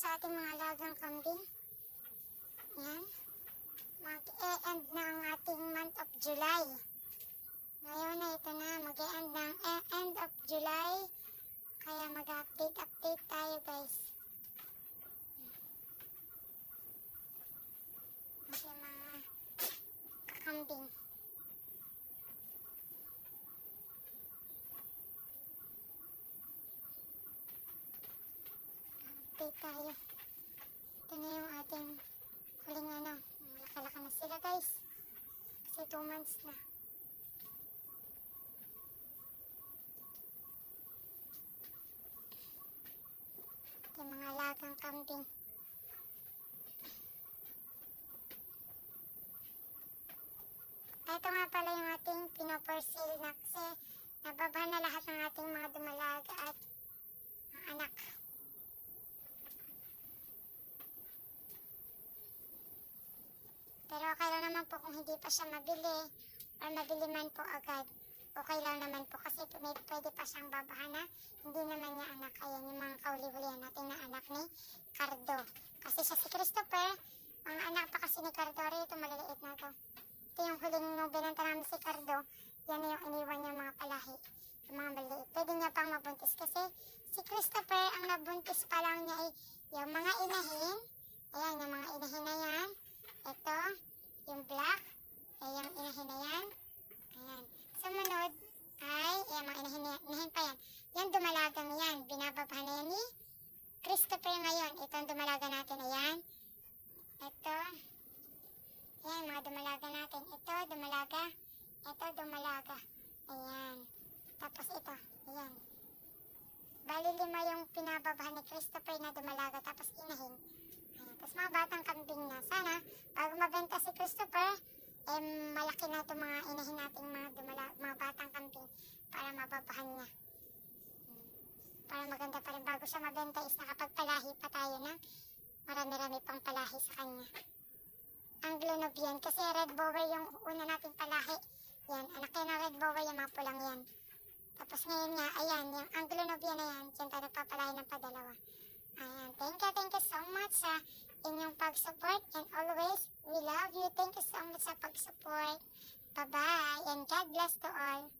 sa ating mga lagang kambing. Ayan. Mag-e-end na ang ating month of July. Ngayon na ito na. Mag-e-end na ang e end of July. Kaya mag-update, update tayo guys. Kasi mga kambing. Update tayo. Ito na yung ating huling ano. Malaka-laka na sila guys. Kasi 2 months na. Ito yung mga alagang kambing. Ito nga pala yung ating pinopersil na kasi nababa na lahat ng ating mga dumalaga at mga anak. Pero okay lang naman po kung hindi pa siya mabili or mabili man po agad. Okay lang naman po kasi may pwede pa siyang babahan na hindi naman niya anak. Ayan yung mga kauli-ulihan natin na anak ni Cardo. Kasi siya si Christopher, mga anak pa kasi ni Cardo. Ito maliliit na to. Ito yung huling nung binenta namin si Cardo. Yan yung iniwan niya mga palahi. Yung mga maliit. Pwede niya pang mabuntis kasi si Christopher ang nabuntis pa lang niya ay yung mga inahin. Ayan, yung mga inahin na yan. Ito, yung black. Ay, yung inahin na yan. Ayan. Sumunod ay, ayan, mga inahin, na- inahin pa yan. Yan, dumalagang yan. Binababa na yan ni Christopher ngayon. Ito ang dumalaga natin. Ayan. Ito. Ayan, mga dumalaga natin. Ito, dumalaga. Ito, dumalaga. Ayan. Tapos ito. Ayan. Bali lima yung pinababahan ni Christopher na dumalaga. Tapos inahin. Ayan. Tapos mga batang kambing na. Sana, bago mabenta si Christopher, eh, malaki na itong mga inahin nating mga, dumala, mga batang kambing para mababahan niya. Para maganda pa rin bago siya mabenta is nakapagpalahi pa tayo ng marami-rami pang palahi sa kanya. Anglo Nubian kasi red bower yung una nating palahi. Yan, anak yan ng red bower yung mga pulang yan. Tapos ngayon nga, ayan, yung Anglo Nubian na yan, dyan tayo nagpapalahi ng padalawa. Ayan, thank you, thank you so much sa inyong pag-support and always, we love you. Thank you so much sa pag-support. Bye-bye and God bless to all.